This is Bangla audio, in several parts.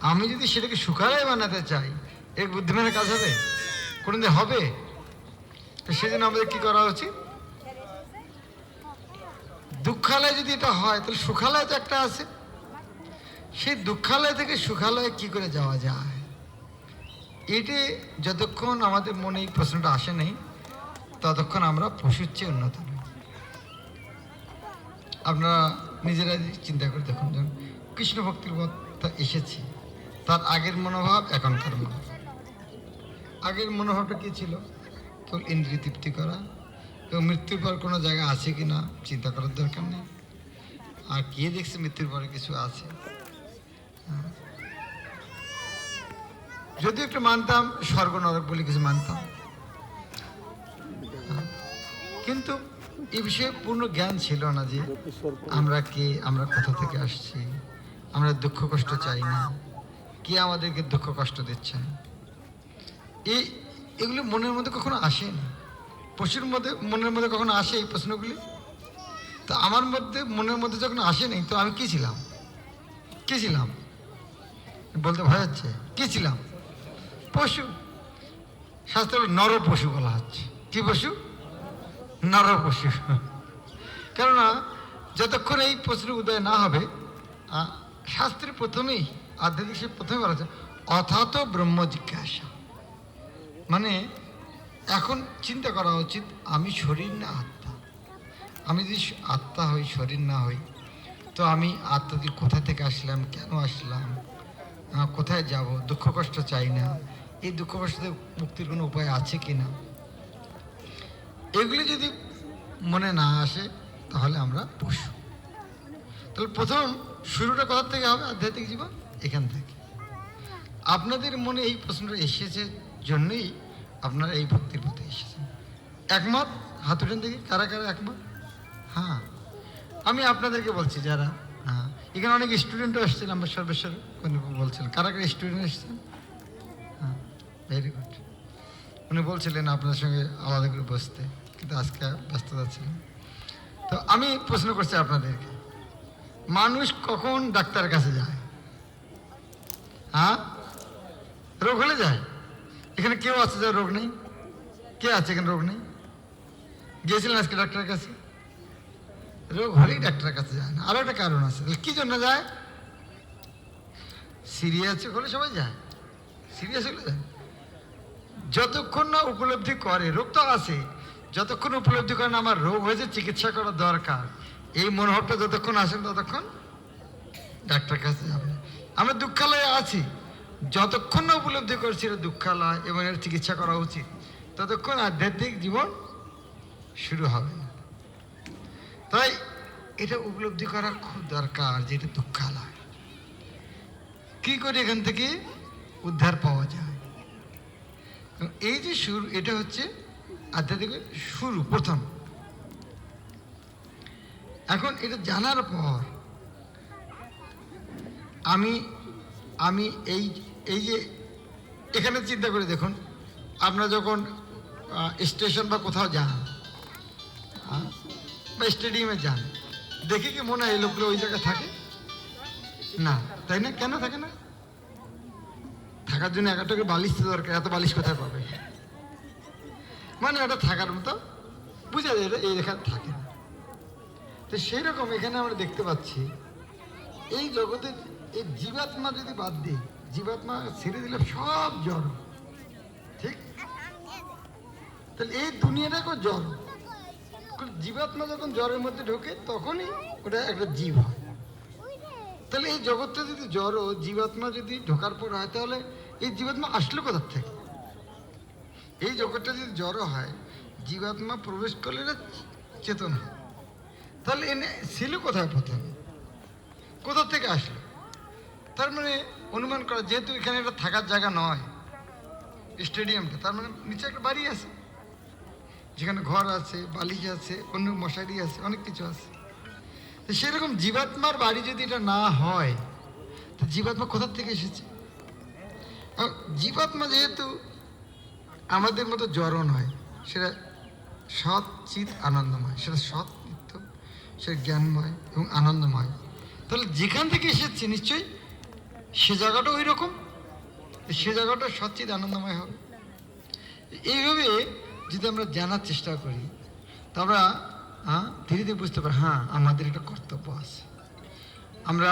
আমি যদি সেটাকে সুখালয় বানাতে চাই, এর বুদ্ধিমানের কাজ হবে? কোনোদিন হবে? তো সেজন্য আমাদের কি করা উচিত? দুঃখালয় যদি এটা হয়, তাহলে সুখালয় তো একটা আছে। সেই দুঃখালয় থেকে সুখালয়ে কি করে যাওয়া যায়? এটি যতক্ষণ আমাদের মনে এই প্রশ্নটা আসে নাই, ততক্ষণ আমরা পশুর চেয়ে উন্নত আপনারা নিজেরা চিন্তা করে দেখুন যখন কৃষ্ণ ভক্তির মতটা এসেছে। তার আগের মনোভাব এখনকার মনোভাব। আগের মনোভাবটা কি ছিল? কেবল ইন্দ্রিয় তৃপ্তি করা। এবং মৃত্যুর পর কোনো জায়গা আছে কি না, চিন্তা করার দরকার নেই। আর কে দেখছে মৃত্যুর পরে কিছু আছে? হ্যাঁ। যদি একটু মানতাম স্বর্গ নরক বলে কিছু মানতাম। হ্যাঁ। কিন্তু এ বিষয়ে পূর্ণ জ্ঞান ছিল না যে আমরা কে, আমরা কোথা থেকে আসছি। আমরা দুঃখ কষ্ট চাই না। কে আমাদেরকে দুঃখ কষ্ট দিচ্ছেন। এই, এগুলি মনের মধ্যে কখনো আসেনি? পশুর মধ্যে, মনের মধ্যে কখনো আসে এই প্রশ্নগুলি? তো আমার মধ্যে, মনের মধ্যে যখন আসেনি, তো আমি কি ছিলাম? কি ছিলাম? বলতে ভয় হচ্ছে, কি ছিলাম? পশু। শাস্ত্রে নর পশু বলা হচ্ছে। কি পশু? নর পশু কেননা, যতক্ষণ এই প্রশ্নের উদয় না হবে শাস্ত্রে প্রথমেই আধ্যাত্মিক সে প্রথমে বলা অথাত ব্রহ্ম জিজ্ঞাসা। মানে এখন চিন্তা করা উচিত, আমি শরীর না আত্মা? আমি যদি আত্মা হই, শরীর না হই, তো আমি আত্মা দিয়ে কোথা থেকে আসলাম, কেন আসলাম? কোথায় যাব? দুঃখ কষ্ট চাই না। এই দুঃখ কষ্ট মুক্তির কোনো উপায় আছে কি না? এগুলি যদি মনে না আসে, তাহলে আমরা পশু। তাহলে প্রথম শুরুটা কোথা থেকে হবে আধ্যাত্মিক জীবন? এখান থেকে। আপনাদের মনে এই প্রশ্নটা এসেছে জন্যই আপনারা এই ভক্তির পথে এসেছেন। একমত? হাত উঠেন দেখি, কারা কারা একমত? হ্যাঁ। আমি আপনাদেরকে বলছি যারা হ্যাঁ এখানে অনেক স্টুডেন্টও এসেছেন, আমরা সর্বেশ্বর বলছেন। কারা কারা স্টুডেন্ট এসেছেন? হ্যাঁ ভেরি গুড উনি বলছিলেন আপনার সঙ্গে আলাদা করে বসতে, কিন্তু আজকে ব্যস্ততা ছিল তো আমি প্রশ্ন করছি আপনাদেরকে, মানুষ কখন ডাক্তারের কাছে যায়? হ্যাঁ? রোগ হলে যায়। এখানে কেউ আছে যার রোগ নেই? কে আছে এখানে রোগ নেই? গিয়েছিলেন আজকে ডাক্তারের কাছে? রোগ হলেই ডাক্তারের কাছে যায় না আরও একটা কারণ আছে। কি জন্য যায়? সিরিয়াস হলে সবাই যায়। সিরিয়াস হলে যায়। যতক্ষণ না উপলব্ধি করে, রোগ তো আছে, যতক্ষণ উপলব্ধি করেন আমার রোগ হয়েছে, চিকিৎসা করা দরকার। এই মনোভাবটা যতক্ষণ আসেন ততক্ষণ ডাক্তার কাছে যাবে। আমরা দুঃখালয়ে আছি। যতক্ষণ না উপলব্ধি করছি এটা দুঃখালয় এবং এর চিকিৎসা করা উচিত, ততক্ষণ আধ্যাত্মিক জীবন শুরু হবে না। তাই এটা উপলব্ধি করা খুব দরকার যে এটা দুঃখালয়। কি করে এখান থেকে উদ্ধার পাওয়া যায়? এই যে শুরু, এটা হচ্ছে আধ্যাত্মিক শুরু, প্রথম। এখন এটা জানার পর আমি আমি এই এই যে, এখানে চিন্তা করে দেখুন আপনারা যখন স্টেশন বা কোথাও যান বা স্টেডিয়ামে যান, দেখে কি মনে হয় এই লোকগুলো ওই জায়গায় থাকে? না, তাই না? কেন থাকে না? থাকার জন্য এক একটা বালিশ তো দরকার, এত বালিশ কোথায় পাবে? মানে ওটা থাকার মতো, বুঝা যায় এই এখানে থাকে না। তো সেই রকম এখানে আমরা দেখতে পাচ্ছি, এই জগতে এই জীবাত্মা যদি বাদ দিই, জীবাত্মা ছেড়ে দিলে সব জড় ঠিক? তাহলে এই দুনিয়াটাকেও কারণ জীবাত্মা যখন জ্বরের মধ্যে ঢোকে, তখনই ওটা একটা জীব হয়। তাহলে এই জগৎটা যদি জড় জীবাত্মা যদি ঢোকার পর হয়, তাহলে এই জীবাত্মা আসলো কোথার থেকে? এই জগৎটা যদি জড় হয়, জীবাত্মা প্রবেশ করলে চেতন হয়। তাহলে এনে ছিল কোথায় প্রথমে? কোথা থেকে আসলো? তার মানে অনুমান করা, যেহেতু এখানে এটা থাকার জায়গা নয়, স্টেডিয়ামটা, তার মানে নিচে একটা বাড়ি আছে। যেখানে ঘর আছে, বালিশ আছে, অন্য মশারি আছে, অনেক কিছু আছে। তো সেরকম জীবাত্মার বাড়ি যদি এটা না হয়, তো জীবাত্মা কোথার থেকে এসেছে? জীবাত্মা যেহেতু আমাদের মতো জড় নয়, সেটা সৎ চিত আনন্দময়, সেটা সৎ নিত্য, সেটা জ্ঞানময় এবং আনন্দময়। তাহলে যেখান থেকে এসেছে, নিশ্চয়ই সে জায়গাটা ওই রকম সে জায়গাটা সচ্চিত আনন্দময় হবে। এইভাবে যদি আমরা জানার চেষ্টা করি আমরা হ্যাঁ ধীরে ধীরে বুঝতে পারি হ্যাঁ আমাদের একটা কর্তব্য আছে। আমরা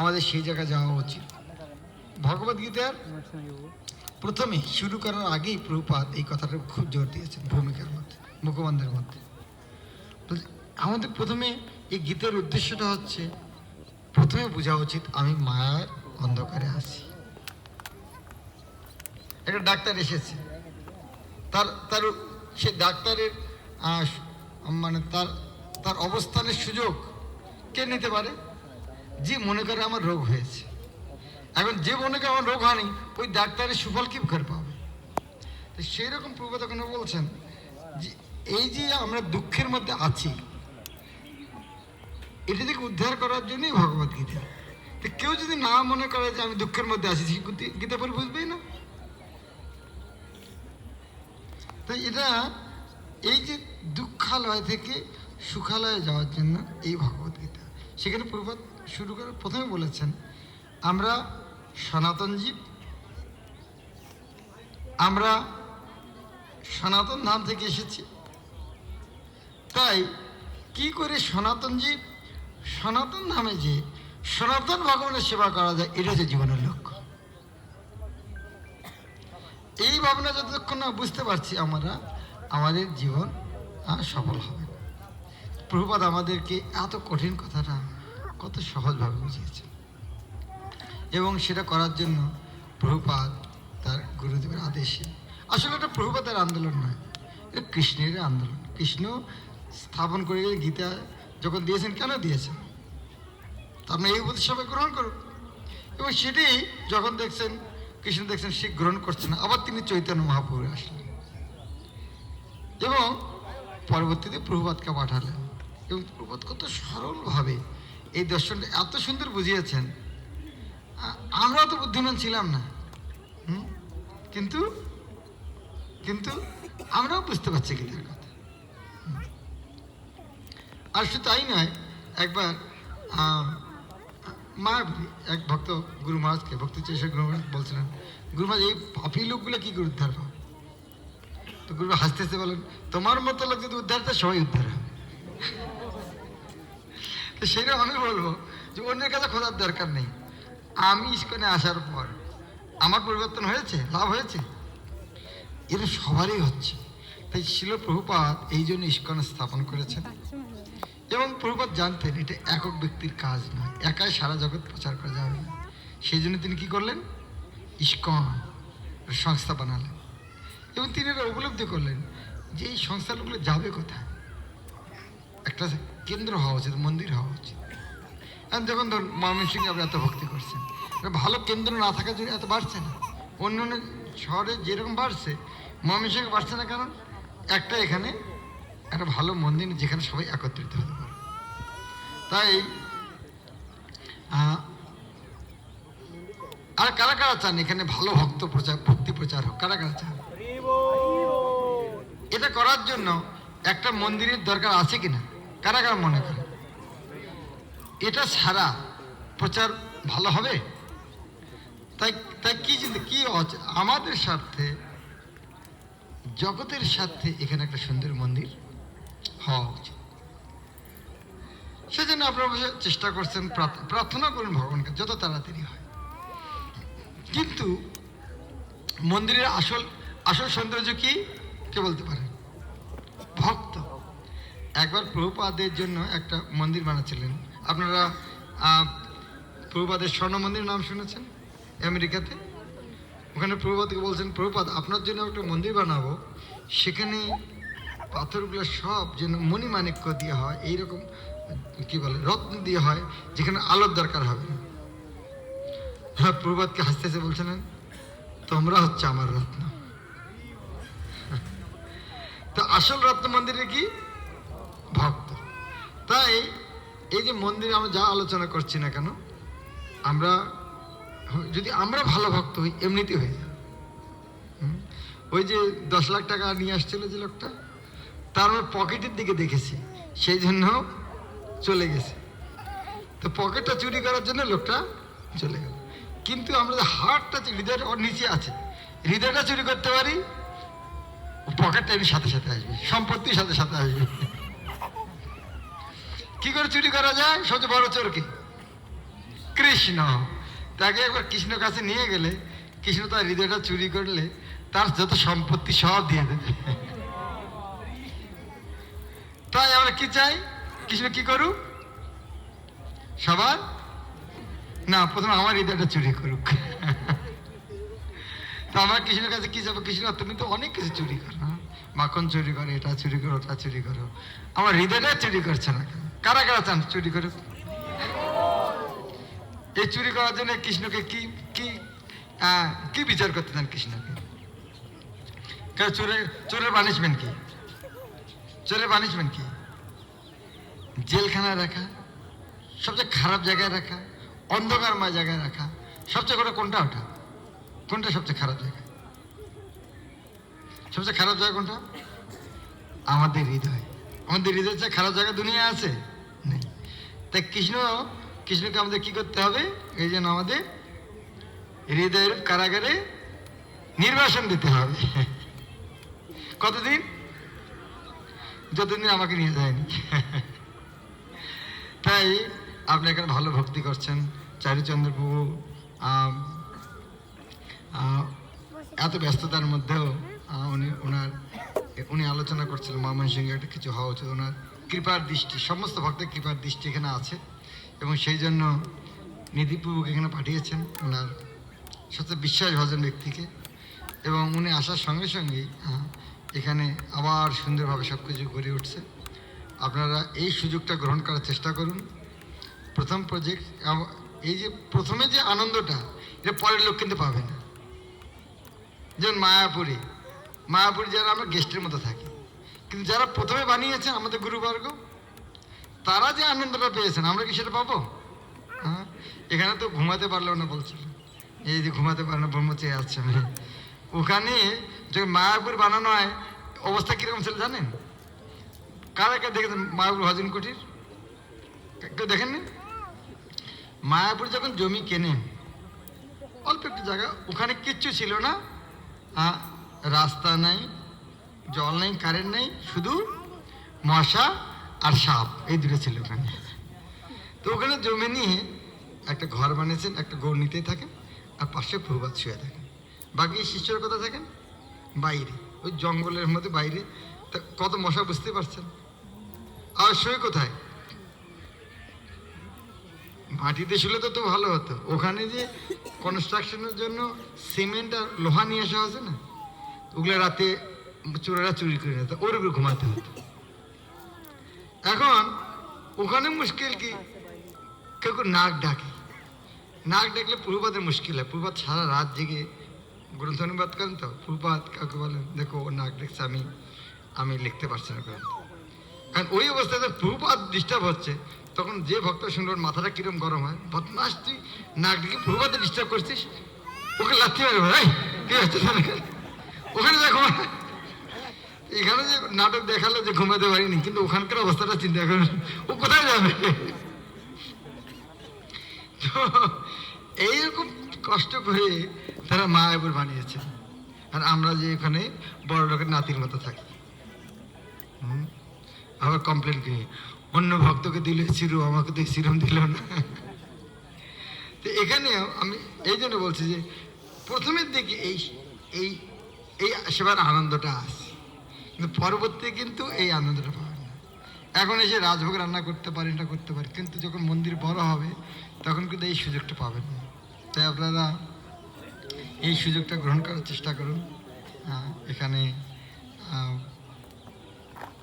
আমাদের সেই জায়গায় যাওয়া উচিত। ভগবদ্গীতার প্রথমে শুরু করার আগেই প্রভুপাত এই কথাটা খুব জোর দিয়েছেন ভূমিকার মধ্যে, মুখবন্ধের মধ্যে। আমাদের প্রথমে এই গীতের উদ্দেশ্যটা হচ্ছে, প্রথমে বোঝা উচিত আমি মায়ার অন্ধকারে আছি। একটা ডাক্তার এসেছে। তার তার সে ডাক্তারের মানে তার তার অবস্থানের সুযোগ কে নিতে পারে? যে মনে করে আমার রোগ হয়েছে। এখন যে মনে করে আমার রোগ হয়নি, ওই ডাক্তারের সুফল কি করে পাবে? তো সেই রকম প্রভু তখন বলছেন যে, এই যে আমরা দুঃখের মধ্যে আছি, এটা থেকে উদ্ধার করার জন্যই ভগবত গীতা তো কেউ যদি না মনে করে যে আমি দুঃখের মধ্যে আছি গীতা- পরে বুঝবেই না? তো এটা এই যে দুঃখালয় থেকে সুখালয়ে যাওয়ার জন্য এই ভগবত গীতা। সেখানে প্রভাত শুরু করে প্রথমে বলেছেন, আমরা সনাতন জীব, আমরা সনাতন ধাম থেকে এসেছি। তাই কি করে সনাতন জীব সনাতন ধামে যে সনাতন ভগবানের সেবা করা যায় এটা হচ্ছে জীবনের লক্ষ্য। এই ভাবনা যতক্ষণ না বুঝতে পারছি আমরা, আমাদের জীবন সফল হবে প্রভুপাদ আমাদেরকে এত কঠিন কথাটা কত সহজভাবে বুঝিয়েছে এবং সেটা করার জন্য প্রভুপাদ তার গুরুদেবের আদেশে, আসলে এটা প্রভুপাদের আন্দোলন নয়, এটা কৃষ্ণের আন্দোলন। কৃষ্ণ স্থাপন করে গীতা যখন দিয়েছেন, কেন দিয়েছেন? আপনি এই উপদেশ সবাই গ্রহণ করুন। এবং সেটি যখন দেখছেন, কৃষ্ণ দেখছেন, সে গ্রহণ করছেন আবার তিনি চৈতন্য মহাপ্রভুরে আসলেন। এবং পরবর্তীতে প্রভুপাতকে পাঠালেন। এবং প্রভুপাত কত সরলভাবে এই দর্শনটা এত সুন্দর বুঝিয়েছেন। আমরা তো বুদ্ধিমান ছিলাম না? কিন্তু কিন্তু আমরাও বুঝতে পারছি গীতার কথা। আর শুধু তাই নয়, একবার মায়াবী এক ভক্ত গুরু মহারাজকে, ভক্তি চেষে গুরু বলছিলেন, গুরু মহারাজ, এই পাপি লোকগুলো কি করে উদ্ধার পাবে তো গুরু হাসতে হাসতে বলেন তোমার মতো লোক যদি উদ্ধার চায় সবাই উদ্ধার হবে। তো সেটা আমি বলব যে অন্যের কাছে খোঁজার দরকার নেই। আমি ইস্কনে আসার পর আমার পরিবর্তন হয়েছে, লাভ হয়েছে? এটা সবারই হচ্ছে। তাই শিল প্রভুপাত এই জন্য ইস্কন স্থাপন করেছেন। এবং প্রভুপাত জানতেন, এটা একক ব্যক্তির কাজ নয়। একাই সারা জগৎ প্রচার করা যাবে না। সেই জন্য তিনি কি করলেন? ইস্কন সংস্থা বানালেন। এবং তিনি এটা উপলব্ধি করলেন যে এই সংস্থাগুলো যাবে কোথায়? একটা কেন্দ্র হওয়া উচিত, মন্দির হওয়া উচিত। এখন যখন ধরুন ময়মনসিংহে আপনি এত ভক্তি করছেন ভালো কেন্দ্র না থাকার জন্য এত বাড়ছে না। অন্য অন্য শহরে যেরকম বাড়ছে ময়মনসিংহে বাড়ছে না, কারণ একটা এখানে একটা ভালো মন্দির যেখানে সবাই একত্রিত হতে পারে। তাই আর কারা কারা চান? এখানে ভালো ভক্ত প্রচার, ভক্তি প্রচার হোক, কারা কারা চান? এটা করার জন্য একটা মন্দিরের দরকার আছে কিনা? কারা কারা মনে করে এটা ছাড়া প্রচার ভালো হবে? তাই তাই কি চিন্তা, কি আমাদের স্বার্থে, জগতের স্বার্থে এখানে একটা সুন্দর মন্দির হওয়া উচিত সেজন্য চেষ্টা করছেন প্রার্থনা করুন ভগবানকে, যত তাড়াতাড়ি হয়। কিন্তু মন্দিরের আসল আসল সৌন্দর্য কি? কে বলতে পারেন ভক্ত। একবার প্রভুপাদের জন্য একটা মন্দির বানাচ্ছিলেন। আপনারা প্রভুপাদের স্বর্ণ মন্দির নাম শুনেছেন? আমেরিকাতে? ওখানে প্রভুপাদকে বলছেন, প্রভুপাদ, আপনার জন্য একটা মন্দির বানাবো। সেখানে পাথরগুলো সব যেন মণিমাণিক্য দিয়ে হয়, এইরকম, কি বলে, রত্ন দিয়ে হয়, যেখানে আলোর দরকার হবে না। হ্যাঁ প্রভুপাদকে হাসতে হাসতে বলছিলেন, তোমরা হচ্ছে আমার রত্ন। তো আসল রত্ন মন্দিরে কি? ভক্ত। তাই এই যে মন্দিরে আমরা যা আলোচনা করছি না কেন, আমরা, যদি আমরা ভালো ভক্ত হই এমনিতে হয়ে হুম? ওই যে দশ লাখ টাকা নিয়ে আসছিল যে লোকটা তার পকেটের দিকে দেখেছি, সেই জন্য চলে গেছে। তো পকেটটা চুরি করার জন্য লোকটা চলে গেল। কিন্তু আমরা যে হার্টটা যে হৃদয়ের ওর নিচে আছে, হৃদয়টা চুরি করতে পারি পকেটটা এমনি সাথে সাথে আসবে, সম্পত্তির সাথে সাথে আসবে। কি করে চুরি করা যায়? সবচেয়ে বড় চোর কি কৃষ্ণ। তাকে একবার কৃষ্ণ কাছে নিয়ে গেলে, কৃষ্ণ তার হৃদয়টা চুরি করলে তার যত সম্পত্তি সব দিয়ে দেবে। আমরা কি চাই? কৃষ্ণ কি করুক সবার? না, প্রথমে আমার হৃদয়টা চুরি করুক। আমার কৃষ্ণের কাছে কি যাব কৃষ্ণ, তুমি তো অনেক কিছু চুরি করো? মাখন চুরি করো, এটা চুরি করো, ওটা চুরি করো। আমার হৃদয়টা চুরি করছে না কারা কারা চান চুরি করুক? এই চুরি করার জন্য কৃষ্ণকে কি কি কি বিচার করতে চান কৃষ্ণকে? চোরের চোরের পানিশমেন্ট কি? চোরের পানিশমেন্ট কি? জেলখানায় রাখা, সবচেয়ে খারাপ জায়গায় রাখা, অন্ধকারময় জায়গায় রাখা, সবচেয়ে বড় কোনটা ওটা? কোনটা সবচেয়ে খারাপ জায়গা? সবচেয়ে খারাপ জায়গা কোনটা? আমাদের হৃদয়। আমাদের হৃদয় চেয়ে খারাপ জায়গা দুনিয়া আছে? নেই। তাই কৃষ্ণ, কৃষ্ণকে আমাদের কি করতে হবে? এই জন্য আমাদের হৃদয়ের কারাগারে নির্বাসন দিতে হবে। কতদিন? যতদিন আমাকে নিয়ে যায়নি। তাই আপনি এখানে ভালো ভক্তি করছেন। চারুচন্দ্র প্রভু এত ব্যস্ততার মধ্যেও উনি ওনার, উনি আলোচনা করছিলেন মামন সিংহে একটা কিছু হওয়া উচিত। ওনার কৃপার দৃষ্টি, সমস্ত ভক্তের কৃপার দৃষ্টি এখানে আছে। এবং সেই জন্য নিধি প্রভুকে এখানে পাঠিয়েছেন ওনার সবচেয়ে বিশ্বাসভাজন ব্যক্তিকে। এবং উনি আসার সঙ্গে সঙ্গেই এখানে আবার সুন্দরভাবে সব কিছু গড়ে উঠছে। আপনারা এই সুযোগটা গ্রহণ করার চেষ্টা করুন। প্রথম প্রজেক্ট এই যে প্রথমে যে আনন্দটা, এটা পরের লোক কিন্তু পাবে না। যেমন মায়াপুরে মায়াপুরে যারা আমরা গেস্টের মতো থাকি। কিন্তু যারা প্রথমে বানিয়েছেন আমাদের গুরুবর্গ, তারা যে আনন্দটা পেয়েছেন, আমরা কি সেটা পাবো? হ্যাঁ? এখানে তো ঘুমাতে পারল না বলছিল। এই যে ঘুমাতে পারে না ব্রহ্ম চেয়ে আসছে। ওখানে যখন মায়াপুর বানানো হয়, অবস্থা কীরকম ছিল জানেন? কারা কে দেখেছেন মায়াপুর ভজন কুটির? কেউ দেখেননি মায়াপুর যখন জমি কেনেন, অল্প একটু জায়গা, ওখানে কিচ্ছু ছিল না। রাস্তা নাই, জল নেই কারেন্ট নেই, শুধু মশা আর সাপ, এই দুটো ছিল ওখানে। তো ওখানে জমি নিয়ে একটা ঘর বানিয়েছেন, একটা গৌর নিতেই থাকেন, আর পাশে প্রভাত শুয়ে থাকেন। বাকি শিষ্যর কথা থাকেন? বাইরে, ওই জঙ্গলের মধ্যে বাইরে। কত মশা বুঝতে পারছেন? আর শুয়ে কোথায়? মাটিতে শুলে তো তো ভালো হতো। ওখানে যে কনস্ট্রাকশনের জন্য সিমেন্ট আর লোহা নিয়ে আসা হয়েছে না, ওগুলো রাতে চোরেরা চুরি করে নিত ওর উপরে ঘুমাতে হতো। এখন ওখানে মুশকিল কি? কেউ কেউ নাক ডাকে। নাক ডাকলে পূর্বাদের মুশকিল হয়। পূর্বাত সারা রাত জেগে গ্রন্থ অনুবাদ করেন তো? পূর্বাত কাউকে বলেন, দেখো, ও নাক ডাকছে, আমি আমি লিখতে পারছি না গ্রন্থ। কারণ ওই অবস্থাতে প্রভুপাত ডিস্টার্ব হচ্ছে। তখন যে ভক্ত শুনল মাথাটা কিরম গরম হয়? বদমাস তুই নাক ডেকে প্রভুপাতে ডিস্টার্ব করছিস? ওকে লাথি মারবে ভাই কি হচ্ছে ওখানে দেখো এখানে যে নাটক দেখাল যে ঘুমাতে পারিনি, কিন্তু ওখানকার অবস্থাটা চিন্তা করুন ও কোথায় যাবে? তো এইরকম কষ্ট করে তারা মায়াপুর বানিয়েছে। আর আমরা যে এখানে বড় লোকের নাতির মতো থাকি। হুম? আবার কমপ্লেন করি অন্য ভক্তকে দিলে সিরু আমাকে তো সিরম দিল না। তো এখানে আমি এই জন্য বলছি যে, প্রথমের দিকে এই এই এই সেবার আনন্দটা আসে কিন্তু পরবর্তী কিন্তু এই আনন্দটা পাবেন না। এখন এসে রাজভোগ রান্না করতে পারি না করতে পারি। কিন্তু যখন মন্দির বড় হবে, তখন কিন্তু এই সুযোগটা পাবেন না। তাই আপনারা এই সুযোগটা গ্রহণ করার চেষ্টা করুন। এখানে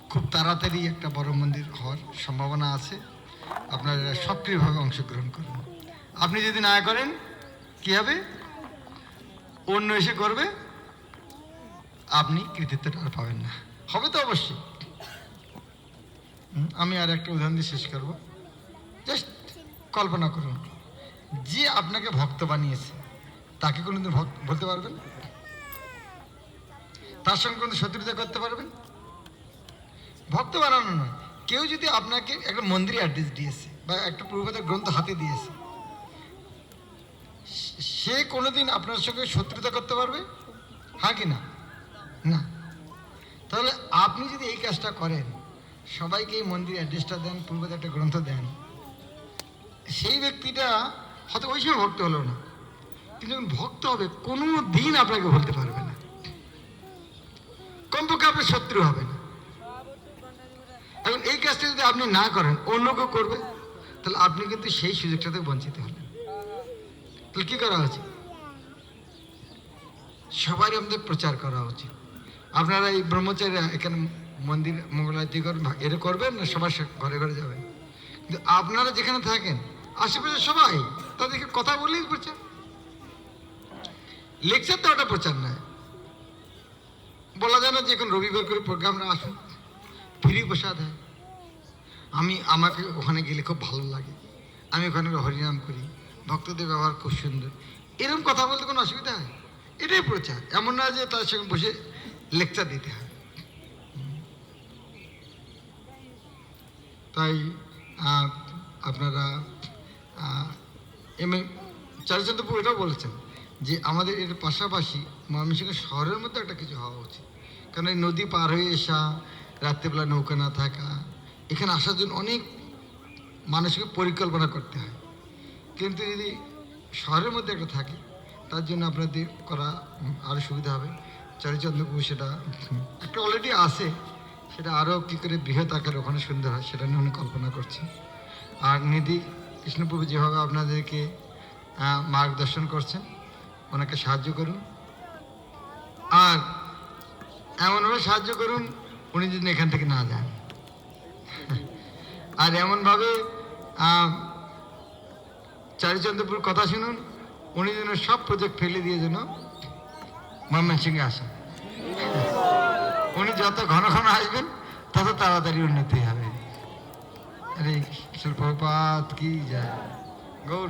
খুব তাড়াতাড়ি একটা বড় মন্দির হওয়ার সম্ভাবনা আছে। আপনারা সক্রিয়ভাবে অংশগ্রহণ করুন। আপনি যদি না করেন, কি হবে? অন্য এসে করবে। আপনি কৃতিত্বটা আর পাবেন না। হবে তো অবশ্যই। আমি আর একটা উদাহরণ দিয়ে শেষ করব। জাস্ট কল্পনা করুন, যে আপনাকে ভক্ত বানিয়েছে, তাকে কোনোদিন বলতে পারবেন? তার সঙ্গে কোনো শত্রুতা করতে পারবেন? ভক্ত বানানো নয়। কেউ যদি আপনাকে একটা মন্দিরে অ্যাড্রেস দিয়েছে বা একটা প্রভুপাতের গ্রন্থ হাতে দিয়েছে, সে কোনোদিন আপনার সঙ্গে শত্রুতা করতে পারবে? হ্যাঁ কি না? না। তাহলে আপনি যদি এই কাজটা করেন, সবাইকে এই মন্দির অ্যাড্রেসটা দেন পূর্বতে একটা গ্রন্থ দেন, সেই ব্যক্তিটা হয়তো ওই সময় ভক্ত হলো না। কিন্তু ভক্ত হবে, কোনো দিন আপনাকে বলতে পারবে না। কমপক্ষে আপনার শত্রু হবে না। এখন এই কাজটা যদি আপনি না করেন, অন্য কেউ করবে? তাহলে আপনি কিন্তু সেই সুযোগটা থেকে বঞ্চিত হলেন তাহলে কি করা উচিত? সবারই আমাদের প্রচার করা উচিত। আপনারা এই ব্রহ্মচারী এখানে মন্দির, মঙ্গলারতি করবেন এটা করবেন না সবার ঘরে ঘরে যাবেন? কিন্তু আপনারা যেখানে থাকেন আশেপাশে সবাই তাদেরকে কথা বলেই প্রচার। লেকচার তো ওটা প্রচার নয়। বলা যায় না যে এখন রবিবার করে প্রোগ্রামরা আসুন। ফ্রি প্রসাদ হয়। আমি আমাকে ওখানে গেলে খুব ভালো লাগে। আমি ওখানে হরিনাম করি, ভক্তদের ব্যবহার খুব সুন্দর। এরকম কথা বলতে কোনো অসুবিধা হয়? এটাই প্রচার। এমন না যে তার সঙ্গে বসে লেকচার দিতে হয়। তাই আপনারা এম, এ, চারুচন্দ্রপুর এটাও বলেছেন যে আমাদের এর পাশাপাশি ময়মনসিংহ শহরের মধ্যে একটা কিছু হওয়া উচিত। কারণ এই নদী পার হয়ে আসা রাত্রেবেলা নৌকা না থাকা। এখানে আসার জন্য অনেক মানুষকে পরিকল্পনা করতে হয়। কিন্তু যদি শহরের মধ্যে একটা থাকে, তার জন্য আপনাদের করা আরও সুবিধা হবে। চারিচন্দ্রপুর সেটা একটা অলরেডি আছে। সেটা আরও কী করে বৃহৎ আকারে ওখানে সুন্দর হয়, সেটা নিয়ে কল্পনা করছি। আর নিধি কৃষ্ণপ্রভু যেভাবে আপনাদেরকে মার্গদর্শন করছেন, ওনাকে সাহায্য করুন। আর এমনভাবে সাহায্য করুন উনি যেন এখান থেকে না যান। আর এমনভাবে চারিচন্দ্রপুর কথা শুনুন, উনি যেন সব প্রজেক্ট ফেলে দিয়ে যেন ময়মনসিংহে আসেন। উনি যত ঘন ঘন আসবেন, তত তাড়াতাড়ি উন্নতি হবে। আরে শিল্পপাত কি যায়। গৌর